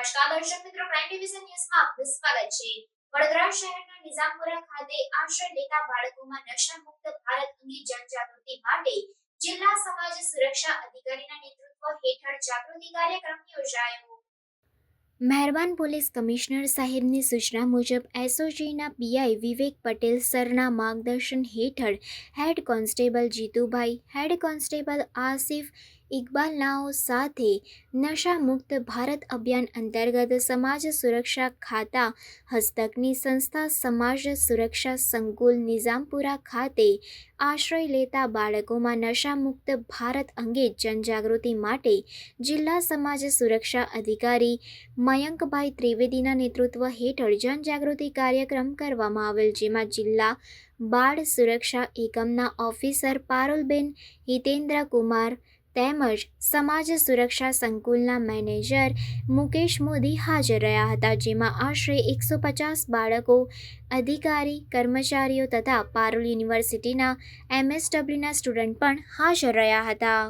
Television ન્યૂઝમાં આપનું સ્વાગત છે. વડોદરા શહેરના નિઝામપુરા ખાતે આશ્રય લેતા બાળકોમાં નશા મુક્ત ભારત અંગે જનજાગૃતિ માટે જિલ્લા સમાજ સુરક્ષા અધિકારીના નેતૃત્વ હેઠળ જાગૃતિ કાર્યક્રમ યોજાયો. મહેરબાન પોલીસ કમિશનર સાહેબની સૂચના મુજબ એસઓજીના પીઆઈ વિવેક પટેલ સરના માર્ગદર્શન હેઠળ head constable Jitubhai, head constable Asif Iqbal નાઓ સાથે નશા મુક્ત ભારત અભિયાન અંતર્ગત સમાજ સુરક્ષા ખાતા હસ્તકની સંસ્થા સમાજ સુરક્ષા સંકુલ નિઝામપુરા ખાતે આશ્રય લેતા બાળકોમાં નશામુક્ત ભારત અંગે જનજાગૃતિ માટે જિલ્લા સમાજ સુરક્ષા અધિકારી મયંકભાઈ ત્રિવેદીના નેતૃત્વ હેઠળ જનજાગૃતિ કાર્યક્રમ કરવામાં આવેલ, જેમાં જિલ્લા બાળ સુરક્ષા એકમના ઓફિસર પારુલબેન હિતેન્દ્ર કુમાર તેમજ સમાજ સુરક્ષા સંકુલના મેનેજર મુકેશ મોદી હાજર રહ્યા હતા, જેમાં આશરે એકસો પચાસ બાળકો, અધિકારી, કર્મચારીઓ તથા પારુલ યુનિવર્સિટીના એમએસડબલ્યુના સ્ટુડન્ટ પણ હાજર રહ્યા હતા.